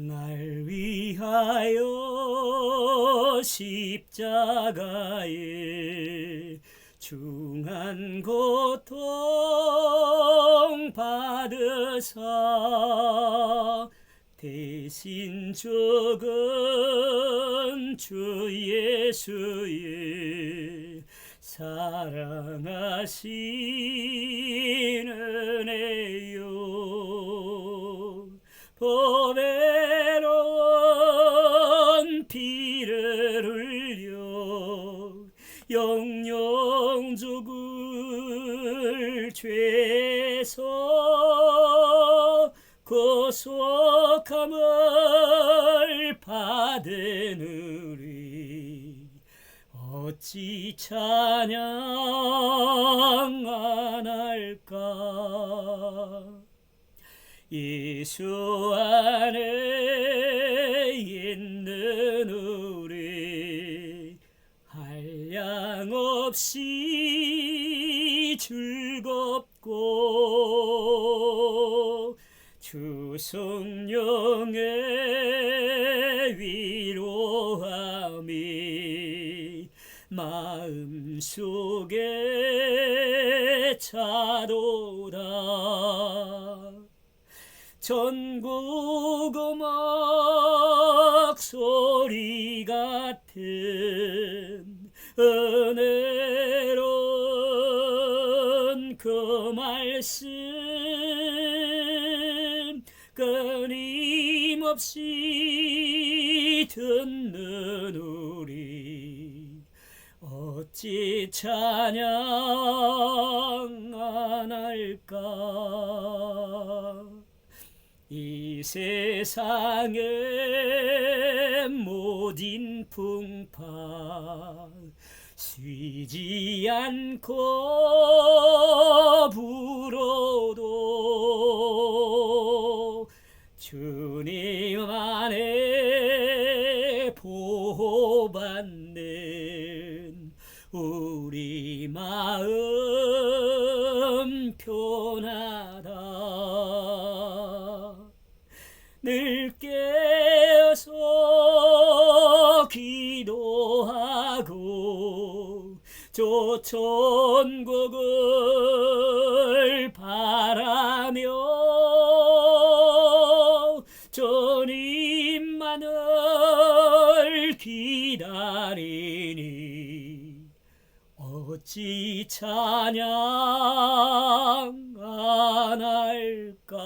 날 위하여 십자가에 중한 고통 받으사 대신 죽은 주 예수의 사랑하신 은혜요. 보배 죄에서 고속함을 받은 우리 어찌 찬양 안 할까? 예수 안에 있는 우리 한량 없 이 즐겁고 주 성령의 위로함이 마음속에 차도다. 전국 음악 소리 같은 말씀 끊임없이 듣는 우리 어찌 찬양 안 할까 이 세상의 모든 풍파 쉬지 않고 불어도 주님 안에 보호받는 우리 마음 편하 늘 깨어서 기도하고 조천국을 바라며 주님만을 어찌 찬양 안 할까?